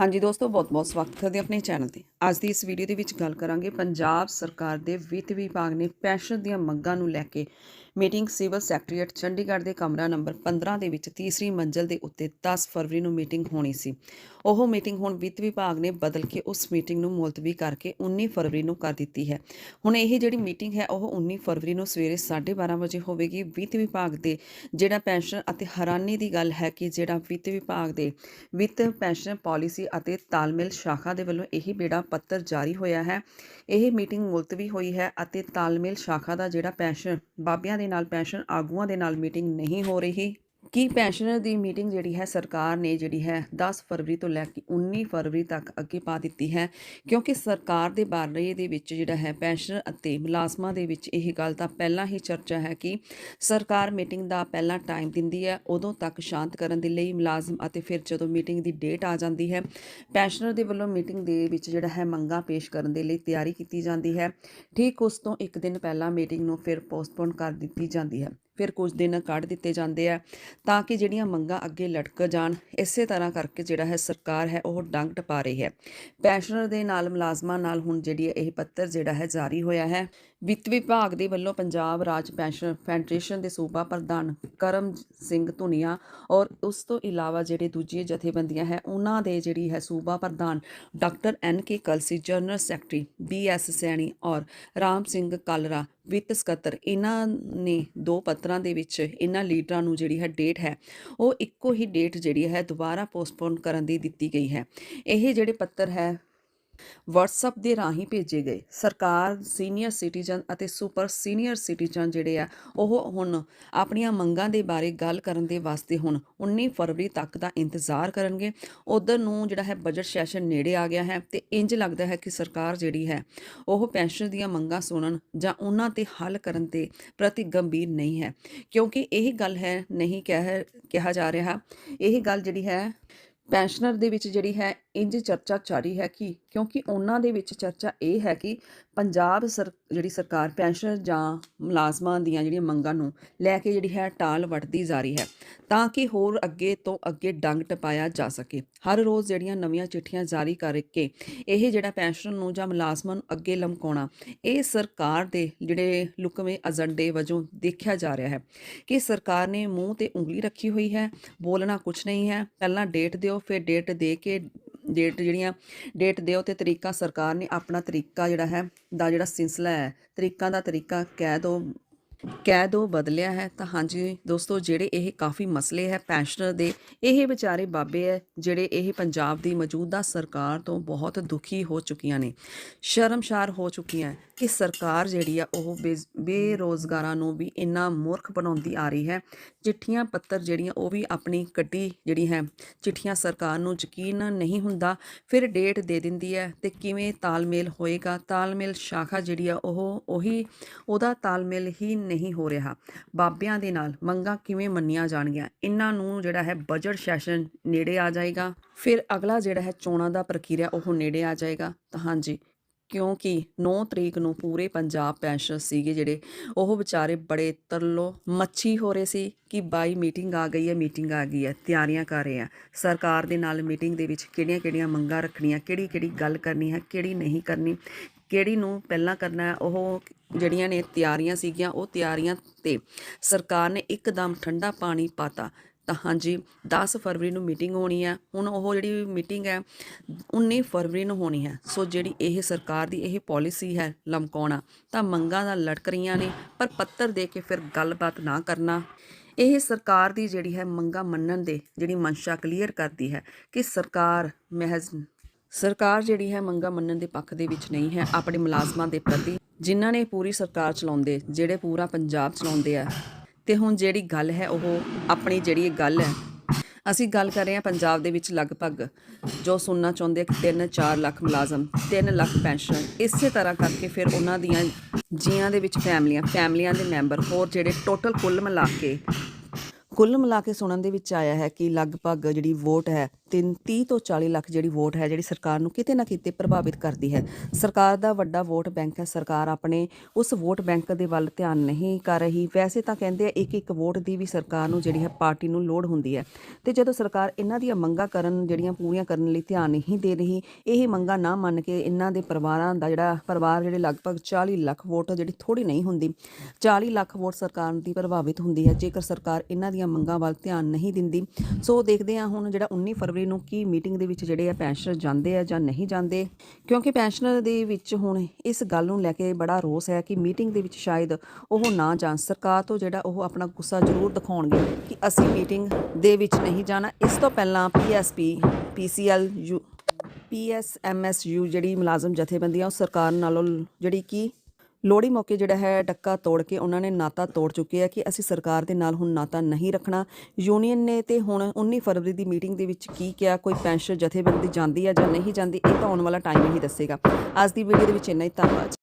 ਹਾਂਜੀ ਦੋਸਤੋ ਬਹੁਤ-ਬਹੁਤ ਸਵਾਗਤ ਕਰਦੇ ਆਪਣੇ ਚੈਨਲ ਤੇ। ਅੱਜ ਦੀ ਇਸ ਵੀਡੀਓ ਦੇ ਵਿੱਚ ਗੱਲ ਕਰਾਂਗੇ, ਪੰਜਾਬ ਸਰਕਾਰ ਦੇ ਵਿੱਤ ਵਿਭਾਗ ਨੇ ਪੈਨਸ਼ਨ ਦੀਆਂ ਮੰਗਾਂ ਨੂੰ ਲੈ ਕੇ। ਮੀਟਿੰਗ ਸਿਵਲ ਸੈਕਟਰੀਏਟ ਚੰਡੀਗੜ੍ਹ ਦੇ ਕਮਰਾ ਨੰਬਰ 15 ਦੇ ਵਿੱਚ ਤੀਸਰੀ ਮੰਜ਼ਲ ਦੇ ਉੱਤੇ 10 ਫਰਵਰੀ ਨੂੰ ਮੀਟਿੰਗ ਹੋਣੀ ਸੀ। ਉਹ ਮੀਟਿੰਗ ਹੁਣ ਵਿੱਤ ਵਿਭਾਗ ਨੇ ਬਦਲ ਕੇ ਉਸ ਮੀਟਿੰਗ ਨੂੰ ਮੁਲਤਵੀ ਕਰਕੇ 19 ਫਰਵਰੀ ਨੂੰ ਕਰ ਦਿੱਤੀ ਹੈ। ਹੁਣ ਇਹ ਜਿਹੜੀ ਮੀਟਿੰਗ ਹੈ, ਉਹ 19 ਫਰਵਰੀ ਨੂੰ ਸਵੇਰੇ 12:30 ਵਜੇ ਹੋਵੇਗੀ। ਵਿੱਤ ਵਿਭਾਗ ਦੇ ਜਿਹੜਾ ਪੈਨਸ਼ਨ ਅਤੇ ਹੈਰਾਨੀ ਦੀ ਗੱਲ ਹੈ ਕਿ ਜਿਹੜਾ ਵਿੱਤ ਵਿਭਾਗ ਦੇ ਵਿੱਤ ਪੈਨਸ਼ਨ ਪਾਲਿਸੀ ਅਤੇ ਤਾਲਮੇਲ ਸ਼ਾਖਾ ਦੇ ਵੱਲੋਂ ਇਹ ਬੇੜਾ ਪੱਤਰ ਜਾਰੀ ਹੋਇਆ ਹੈ, ਇਹ ਮੀਟਿੰਗ ਮੁਲਤਵੀ ਹੋਈ ਹੈ ਅਤੇ ਤਾਲਮੇਲ ਸ਼ਾਖਾ ਦਾ ਜਿਹੜਾ ਪੈਨਸ਼ਨ ਬਾਬਿਆਂ ਦੇ ਨਾਲ ਪੈਨਸ਼ਨ ਆਗੂਆਂ ਦੇ ਨਾਲ ਮੀਟਿੰਗ ਨਹੀਂ ਹੋ ਰਹੀ। ਕੀ ਪੈਨਸ਼ਨਰ ਦੀ ਮੀਟਿੰਗ ਜਿਹੜੀ ਹੈ ਸਰਕਾਰ ਨੇ ਜਿਹੜੀ ਹੈ 10 ਫਰਵਰੀ ਤੋਂ ਲੈ ਕੇ 19 ਫਰਵਰੀ ਤੱਕ ਅੱਗੇ ਪਾ ਦਿੱਤੀ ਹੈ। ਕਿਉਂਕਿ ਸਰਕਾਰ ਦੇ ਬਾਰੇ ਦੇ ਵਿੱਚ ਜਿਹੜਾ ਹੈ ਪੈਨਸ਼ਨਰ ਅਤੇ ਮੁਲਾਜ਼ਮਾਂ ਦੇ ਵਿੱਚ ਇਹ ਗੱਲ ਤਾਂ ਪਹਿਲਾਂ ਹੀ ਚਰਚਾ ਹੈ ਕਿ ਸਰਕਾਰ ਮੀਟਿੰਗ ਦਾ ਪਹਿਲਾਂ ਟਾਈਮ ਦਿੰਦੀ ਹੈ, ਉਦੋਂ ਤੱਕ ਸ਼ਾਂਤ ਕਰਨ ਦੇ ਲਈ ਮੁਲਾਜ਼ਮ ਅਤੇ ਫਿਰ ਜਦੋਂ ਮੀਟਿੰਗ ਦੀ ਡੇਟ ਆ ਜਾਂਦੀ ਹੈ, ਪੈਨਸ਼ਨਰ ਦੇ ਵੱਲੋਂ ਮੀਟਿੰਗ ਦੇ ਵਿੱਚ ਜਿਹੜਾ ਹੈ ਮੰਗਾਂ ਪੇਸ਼ ਕਰਨ ਦੇ ਲਈ ਤਿਆਰੀ ਕੀਤੀ ਜਾਂਦੀ ਹੈ। ਠੀਕ ਉਸ ਤੋਂ ਇੱਕ ਦਿਨ ਪਹਿਲਾਂ ਮੀਟਿੰਗ ਨੂੰ ਫਿਰ ਪੋਸਟਪੋਨ ਕਰ ਦਿੱਤੀ ਜਾਂਦੀ ਹੈ। ਫਿਰ ਕੁਝ ਦਿਨ ਕੱਢ ਦਿੱਤੇ ਜਾਂਦੇ ਆ ਤਾਂ ਕਿ ਜਿਹੜੀਆਂ ਮੰਗਾਂ ਅੱਗੇ ਲਟਕ ਜਾਣ, ਇਸੇ ਤਰ੍ਹਾਂ ਕਰਕੇ ਜਿਹੜਾ ਹੈ ਸਰਕਾਰ ਹੈ ਉਹ ਡੰਗ ਟਪਾ ਰਹੀ ਹੈ। ਪੈਨਸ਼ਨਰ ਦੇ ਨਾਲ ਮੁਲਾਜ਼ਮਾਂ ਨਾਲ ਹੁਣ ਜਿਹੜੀ ਹੈ ਇਹ ਪੱਤਰ ਜਿਹੜਾ ਹੈ ਜਾਰੀ ਹੋਇਆ ਹੈ। ਵਿੱਤ ਵਿਭਾਗ ਦੇ ਵੱਲੋਂ ਪੰਜਾਬ ਰਾਜ ਪੈਨਸ਼ਨ, ਫੈਡਰੇਸ਼ਨ ਦੇ ਸੂਬਾ ਪ੍ਰਧਾਨ ਕਰਮ ਸਿੰਘ ਧੁਨੀਆ ਔਰ ਉਸ ਤੋਂ ਇਲਾਵਾ ਜਿਹੜੇ ਦੂਜੀਆਂ ਜਥੇਬੰਦੀਆਂ ਹੈ, ਉਹਨਾਂ ਦੇ ਜਿਹੜੀ ਹੈ ਸੂਬਾ ਪ੍ਰਧਾਨ doctor N K Kalsi, general secretary B S Saini ਔਰ ਰਾਮ ਸਿੰਘ ਕਲਰਾ ਵਿੱਤ ਸਕੱਤਰ, ਇਹਨਾਂ ਨੇ ਦੋ ਪੱਤਰਾਂ ਦੇ ਵਿੱਚ ਇਹਨਾਂ ਲੀਡਰਾਂ ਨੂੰ ਜਿਹੜੀ ਹੈ ਡੇਟ ਹੈ, ਉਹ ਇੱਕੋ ਹੀ ਡੇਟ ਜਿਹੜੀ ਹੈ ਦੁਬਾਰਾ ਪੋਸਟਪੋਨ ਕਰਨ ਦੀ ਦਿੱਤੀ ਗਈ ਹੈ। ਇਹ ਜਿਹੜੇ ਪੱਤਰ ਹੈ WhatsApp ਦੇ ਰਾਹੀਂ ਭੇਜੇ ਗਏ। ਸਰਕਾਰ ਸੀਨੀਅਰ ਸਿਟੀਜ਼ਨ ਅਤੇ ਸੁਪਰ ਸੀਨੀਅਰ ਸਿਟੀਜ਼ਨ ਜਿਹੜੇ ਆ, ਉਹ ਹੁਣ ਆਪਣੀਆਂ ਮੰਗਾਂ ਦੇ ਬਾਰੇ ਗੱਲ ਕਰਨ ਦੇ ਵਾਸਤੇ ਹੁਣ 19 ਫਰਵਰੀ ਤੱਕ ਦਾ ਇੰਤਜ਼ਾਰ ਕਰਨਗੇ। ਉਧਰ ਨੂੰ ਜਿਹੜਾ ਹੈ ਬਜਟ ਸੈਸ਼ਨ ਨੇੜੇ ਆ ਗਿਆ ਹੈ ਤੇ ਇੰਜ ਲੱਗਦਾ ਹੈ ਕਿ ਸਰਕਾਰ ਜਿਹੜੀ ਹੈ, ਉਹ ਪੈਨਸ਼ਨ ਦੀਆਂ ਮੰਗਾਂ ਸੁਣਨ ਜਾਂ ਉਹਨਾਂ ਤੇ ਹੱਲ ਕਰਨ ਤੇ ਪ੍ਰਤੀ ਗੰਭੀਰ ਨਹੀਂ ਹੈ। ਕਿਉਂਕਿ ਇਹ ਗੱਲ ਹੈ, ਨਹੀਂ ਕਹਿ, ਕਿਹਾ ਜਾ ਰਿਹਾ। ਇਹ ਗੱਲ ਜਿਹੜੀ ਹੈ ਪੈਨਸ਼ਨਰ ਦੇ ਵਿੱਚ ਜਿਹੜੀ ਹੈ ਇੰਜ ਚਰਚਾ ਜਾਰੀ ਹੈ ਕਿ ਕਿਉਂਕਿ ਉਹਨਾਂ ਦੇ ਵਿੱਚ ਚਰਚਾ ਇਹ ਹੈ ਕਿ ਪੰਜਾਬ ਸਰ, ਜਿਹੜੀ ਸਰਕਾਰ ਪੈਨਸ਼ਨ ਜਾਂ ਮੁਲਾਜ਼ਮਾਂ ਦੀਆਂ ਜਿਹੜੀਆਂ ਮੰਗਾਂ ਨੂੰ ਲੈ ਕੇ ਜਿਹੜੀ ਹੈ ਟਾਲ ਵੱਟਦੀ ਜਾ ਰਹੀ ਹੈ, ਤਾਂ ਕਿ ਹੋਰ ਅੱਗੇ ਤੋਂ ਅੱਗੇ ਡੰਗ ਟਪਾਇਆ ਜਾ ਸਕੇ। ਹਰ ਰੋਜ਼ ਜਿਹੜੀਆਂ ਨਵੀਆਂ ਚਿੱਠੀਆਂ ਜਾਰੀ ਕਰਕੇ ਇਹ ਜਿਹੜਾ ਪੈਨਸ਼ਨ ਨੂੰ ਜਾਂ ਮੁਲਾਜ਼ਮਾਂ ਨੂੰ ਅੱਗੇ ਲਮਕਾਉਣਾ, ਇਹ ਸਰਕਾਰ ਦੇ ਜਿਹੜੇ ਲੁਕਵੇਂ ਏਜੰਡੇ ਵਜੋਂ ਦੇਖਿਆ ਜਾ ਰਿਹਾ ਹੈ ਕਿ ਸਰਕਾਰ ਨੇ ਮੂੰਹ ਤੇ ਉਂਗਲੀ ਰੱਖੀ ਹੋਈ ਹੈ, ਬੋਲਣਾ ਕੁਝ ਨਹੀਂ ਹੈ, ਪਹਿਲਾਂ ਡੇਟ ਦਿਓ, ਫਿਰ ਡੇਟ ਦੇ ਕੇ ਡੇਟ ਜਿਹੜੀਆਂ, ਡੇਟ ਦਿਓ ਤੇ ਤਰੀਕਾ ਸਰਕਾਰ ਨੇ ਆਪਣਾ ਤਰੀਕਾ ਜਿਹੜਾ ਹੈ, ਦਾ ਜਿਹੜਾ ਸਿਲਸਿਲਾ ਹੈ, ਤਰੀਕਾਂ ਦਾ ਤਰੀਕਾ ਕਹਿ ਦੋ ਕਹਿ ਦੋ ਬਦਲਿਆ ਹੈ, ਤਾਂ ਹਾਂਜੀ ਦੋਸਤੋ, ਜਿਹੜੇ ਇਹ ਕਾਫੀ ਮਸਲੇ ਹੈ ਪੈਨਸ਼ਨਰ ਦੇ, ਇਹ ਵਿਚਾਰੇ ਬਾਬੇ ਹੈ, ਜਿਹੜੇ ਇਹ ਪੰਜਾਬ ਦੀ ਮੌਜੂਦਾ ਸਰਕਾਰ ਤੋਂ ਬਹੁਤ ਦੁਖੀ ਹੋ ਚੁੱਕੀਆਂ ਨੇ, ਸ਼ਰਮਸ਼ਾਰ ਹੋ ਚੁੱਕੀਆਂ ਕਿ ਸਰਕਾਰ ਜਿਹੜੀ ਆ ਉਹ ਬੇਜ਼- ਬੇਰੋਜ਼ਗਾਰਾਂ ਨੂੰ ਵੀ ਇੰਨਾ ਮੂਰਖ ਬਣਾਉਂਦੀ ਆ ਰਹੀ ਹੈ, ਚਿੱਠੀਆਂ ਪੱਤਰ ਜਿਹੜੀਆਂ ਉਹ ਵੀ ਆਪਣੀ ਕੱਟੀ ਜਿਹੜੀ ਹੈ, ਚਿੱਠੀਆਂ ਸਰਕਾਰ ਨੂੰ ਯਕੀਨ ਨਹੀਂ ਹੁੰਦਾ, ਫਿਰ ਡੇਟ ਦੇ ਦਿੰਦੀ ਹੈ ਤੇ ਕਿਵੇਂ ਤਾਲਮੇਲ ਹੋਏਗਾ, ਤਾਲਮੇਲ ਸ਼ਾਖਾ ਜਿਹੜੀ ਆ ਉਹ, ਉਹੀ, ਉਹਦਾ ਤਾਲਮੇਲ ਹੀ ਨਹੀਂ ਹੋ ਰਿਹਾ। ਬਾਬਿਆਂ ਦੇ ਨਾਲ ਮੰਗਾਂ ਕਿਵੇਂ ਮੰਨੀਆਂ ਜਾਣਗੀਆਂ? ਇਹਨਾਂ ਨੂੰ ਜਿਹੜਾ ਹੈ ਬਜਟ ਸੈਸ਼ਨ ਨੇੜੇ ਆ ਜਾਏਗਾ। ਫਿਰ ਅਗਲਾ ਜਿਹੜਾ ਹੈ ਚੋਣਾਂ ਦਾ ਪ੍ਰਕਿਰਿਆ ਉਹ ਨੇੜੇ ਆ ਜਾਏਗਾ। ਤਾਂ ਹਾਂਜੀ, ਕਿਉਂਕਿ 9 ਤਰੀਕ ਨੂੰ ਪੂਰੇ ਪੰਜਾਬ ਪੈਨਸ਼ਨ ਸੀਗੇ ਜਿਹੜੇ, ਉਹ ਵਿਚਾਰੇ ਬੜੇ ਤਰਲੋ ਮੱਛੀ ਹੋ ਰਹੇ ਸੀ ਕਿ ਬਾਈ ਮੀਟਿੰਗ ਆ ਗਈ ਹੈ, ਮੀਟਿੰਗ ਆ ਗਈ ਹੈ, ਤਿਆਰੀਆਂ ਕਰ ਰਹੇ ਆ। ਸਰਕਾਰ ਦੇ ਨਾਲ ਮੀਟਿੰਗ ਦੇ ਵਿੱਚ ਕਿਹੜੀਆਂ-ਕਿਹੜੀਆਂ ਮੰਗਾਂ ਰੱਖਣੀਆਂ, ਕਿਹੜੀ-ਕਿਹੜੀ ਗੱਲ ਕਰਨੀ ਹੈ, ਕਿਹੜੀ ਨਹੀਂ ਕਰਨੀ ਕਿਹੜੀ ਨੂੰ ਪਹਿਲਾਂ ਕਰਨਾ ਉਹ ਜਿਹੜੀਆਂ ਨੇ ਤਿਆਰੀਆਂ ਸੀਗੀਆਂ, ਉਹ ਤਿਆਰੀਆਂ ਤੇ ਸਰਕਾਰ ਨੇ ਇੱਕਦਮ ਠੰਡਾ ਪਾਣੀ ਪਾਤਾ। ਤਾਂ ਹਾਂਜੀ 10 ਫਰਵਰੀ ਨੂੰ ਮੀਟਿੰਗ ਹੋਣੀ ਹੈ। ਹੁਣ ਉਹ ਜਿਹੜੀ ਮੀਟਿੰਗ ਹੈ 19 ਫਰਵਰੀ ਨੂੰ ਹੋਣੀ ਹੈ। ਸੋ ਜਿਹੜੀ ਇਹ ਸਰਕਾਰ ਦੀ ਇਹ ਪਾਲਿਸੀ ਹੈ ਲਮਕਾਉਣਾ, ਤਾਂ ਮੰਗਾਂ ਦਾ ਲਟਕ ਰਹੀਆਂ ਨੇ, ਪਰ ਪੱਤਰ ਦੇ ਕੇ ਫਿਰ ਗੱਲਬਾਤ ਨਾ ਕਰਨਾ। ਇਹ ਸਰਕਾਰ ਦੀ ਜਿਹੜੀ ਹੈ ਮੰਗਾਂ ਮੰਨਣ ਦੇ, ਜਿਹੜੀ ਮਨਸ਼ਾ ਕਲੀਅਰ ਕਰਦੀ ਹੈ ਕਿ ਸਰਕਾਰ ਮਹਿਜ਼ ਸਰਕਾਰ ਜਿਹੜੀ ਹੈ ਮੰਗਾਂ ਮੰਨਣ ਦੇ ਪੱਖ ਦੇ ਵਿੱਚ ਨਹੀਂ ਹੈ, ਆਪਣੇ ਮੁਲਾਜ਼ਮਾਂ ਦੇ ਪ੍ਰਤੀ। ਜਿਨ੍ਹਾਂ ਨੇ ਪੂਰੀ ਸਰਕਾਰ ਚਲਾਉਂਦੇ, ਜਿਹੜੇ ਪੂਰਾ ਪੰਜਾਬ ਚਲਾਉਂਦੇ ਆ, ਤੇ ਹੁਣ ਜਿਹੜੀ ਗੱਲ ਹੈ ਉਹ ਆਪਣੀ ਜਿਹੜੀ ਇਹ ਗੱਲ ਹੈ। ਅਸੀਂ ਗੱਲ ਕਰ ਰਹੇ ਹਾਂ ਪੰਜਾਬ ਦੇ ਵਿੱਚ ਲਗਭਗ, ਜੋ ਸੁਣਨਾ ਚਾਹੁੰਦੇ ਆ ਕਿ 3-4 ਲੱਖ ਮੁਲਾਜ਼ਮ 3 ਲੱਖ ਪੈਨਸ਼ਨ, ਇਸੇ ਤਰ੍ਹਾਂ ਕਰਕੇ ਫਿਰ ਉਹਨਾਂ ਦੀਆਂ ਜੀਆਂ ਦੇ ਵਿੱਚ ਫੈਮਲੀਆਂ ਫੈਮਲੀਆਂ ਦੇ ਮੈਂਬਰ, ਹੋਰ ਜਿਹੜੇ ਟੋਟਲ ਕੁੱਲ ਮਿਲਾ ਕੇ, ਕੁੱਲ ਮਿਲਾ ਕੇ ਸੁਣਨ ਦੇ ਵਿੱਚ ਆਇਆ ਹੈ ਕਿ ਲਗਭਗ ਜਿਹੜੀ ਵੋਟ ਹੈ ਤਿੰਨ 30 ਤੋਂ 40 ਲੱਖ ਜਿਹੜੀ ਵੋਟ ਹੈ ਜਿਹੜੀ ਸਰਕਾਰ ਨੂੰ ਕਿਤੇ ਨਾ ਕਿਤੇ ਪ੍ਰਭਾਵਿਤ ਕਰਦੀ ਹੈ। ਸਰਕਾਰ ਦਾ ਵੱਡਾ ਵੋਟ ਬੈਂਕ ਹੈ। ਸਰਕਾਰ ਆਪਣੇ ਉਸ ਵੋਟ ਬੈਂਕ ਦੇ ਵੱਲ ਧਿਆਨ ਨਹੀਂ ਕਰ ਰਹੀ। ਵੈਸੇ ਤਾਂ ਕਹਿੰਦੇ ਆ ਇੱਕ ਇੱਕ ਵੋਟ ਦੀ ਵੀ ਸਰਕਾਰ ਨੂੰ ਜਿਹੜੀ ਹੈ ਪਾਰਟੀ ਨੂੰ ਲੋੜ ਹੁੰਦੀ ਹੈ। ਤੇ ਜਦੋਂ ਸਰਕਾਰ ਇਹਨਾਂ ਦੀਆਂ ਮੰਗਾਂ ਕਰਨ ਜਿਹੜੀਆਂ ਪੂਰੀਆਂ ਕਰਨ ਲਈ ਧਿਆਨ ਨਹੀਂ ਦੇ ਰਹੀ, ਇਹ ਮੰਗਾਂ ਨਾ ਮੰਨ ਕੇ ਇਹਨਾਂ ਦੇ ਪਰਿਵਾਰਾਂ ਦਾ ਜਿਹੜਾ ਪਰਿਵਾਰ ਜਿਹੜੇ ਲਗਭਗ 40 ਲੱਖ ਵੋਟ ਜਿਹੜੀ ਥੋੜੀ ਨਹੀਂ ਹੁੰਦੀ 40 ਲੱਖ ਵੋਟ ਸਰਕਾਰ ਦੀ ਪ੍ਰਭਾਵਿਤ ਹੁੰਦੀ ਹੈ। ਜੇਕਰ ਸਰਕਾਰ ਇਹਨਾਂ ਦੀਆਂ ਮੰਗਾਂ ਵੱਲ ਧਿਆਨ ਨਹੀਂ ਦਿੰਦੀ, ਸੋ ਦੇਖਦੇ ਹਾਂ ਹੁਣ ਜਿਹੜਾ 19 ਫਰਵਰੀ ਨੂੰ ਕੀ ਮੀਟਿੰਗ ਦੇ ਵਿੱਚ ਜਿਹੜੇ ਆ ਪੈਨਸ਼ਨਰ ਜਾਂਦੇ ਆ ਜਾਂ ਨਹੀਂ ਜਾਂਦੇ? ਕਿਉਂਕਿ ਪੈਨਸ਼ਨਰ ਦੇ ਵਿੱਚ ਹੁਣ ਇਸ ਗੱਲ ਨੂੰ ਲੈ ਕੇ ਬੜਾ ਰੋਸ ਹੈ ਕਿ ਮੀਟਿੰਗ ਦੇ ਵਿੱਚ ਸ਼ਾਇਦ ਉਹ ਨਾ ਜਾਣ। ਸਰਕਾਰ ਤੋਂ ਜਿਹੜਾ ਉਹ ਆਪਣਾ ਗੁੱਸਾ ਜ਼ਰੂਰ ਦਿਖਾਉਣਗੇ ਕਿ ਅਸੀਂ ਮੀਟਿੰਗ ਦੇ ਵਿੱਚ ਨਹੀਂ ਜਾਣਾ। ਇਸ ਤੋਂ ਪਹਿਲਾਂ ਪੀਐਸਪੀ ਪੀਸੀਐਲ ਯੂ ਪੀਐਸਐਮਐਸਯੂ ਜਿਹੜੀ ਮੁਲਾਜ਼ਮ ਜਥੇਬੰਦੀਆਂ ਉਹ ਸਰਕਾਰ ਨਾਲੋਂ ਜਿਹੜੀ ਕਿ ਲੋਹੜੀ ਮੌਕੇ ਜਿਹੜਾ ਹੈ ਡੱਕਾ ਤੋੜ ਕੇ ਉਹਨਾਂ ਨੇ ਨਾਤਾ ਤੋੜ ਚੁੱਕੇ ਆ ਕਿ ਅਸੀਂ ਸਰਕਾਰ ਦੇ ਨਾਲ ਹੁਣ ਨਾਤਾ ਨਹੀਂ ਰੱਖਣਾ। ਯੂਨੀਅਨ ਨੇ ਤੇ ਹੁਣ 19 ਫਰਵਰੀ ਦੀ ਮੀਟਿੰਗ ਦੇ ਵਿੱਚ ਕੀ ਕਿਹਾ, ਕੋਈ ਪੈਨਸ਼ਨ ਜਥੇਬੰਦੀ ਜਾਂਦੀ ਹੈ ਜਾਂ ਨਹੀਂ ਜਾਂਦੀ, ਇਹ ਤਾਂ ਆਉਣ ਵਾਲਾ ਟਾਈਮ ਹੀ ਦੱਸੇਗਾ। ਅੱਜ ਦੀ ਵੀਡੀਓ ਦੇ ਵਿੱਚ ਇੰਨਾ ਹੀ, ਧੰਨਵਾਦ।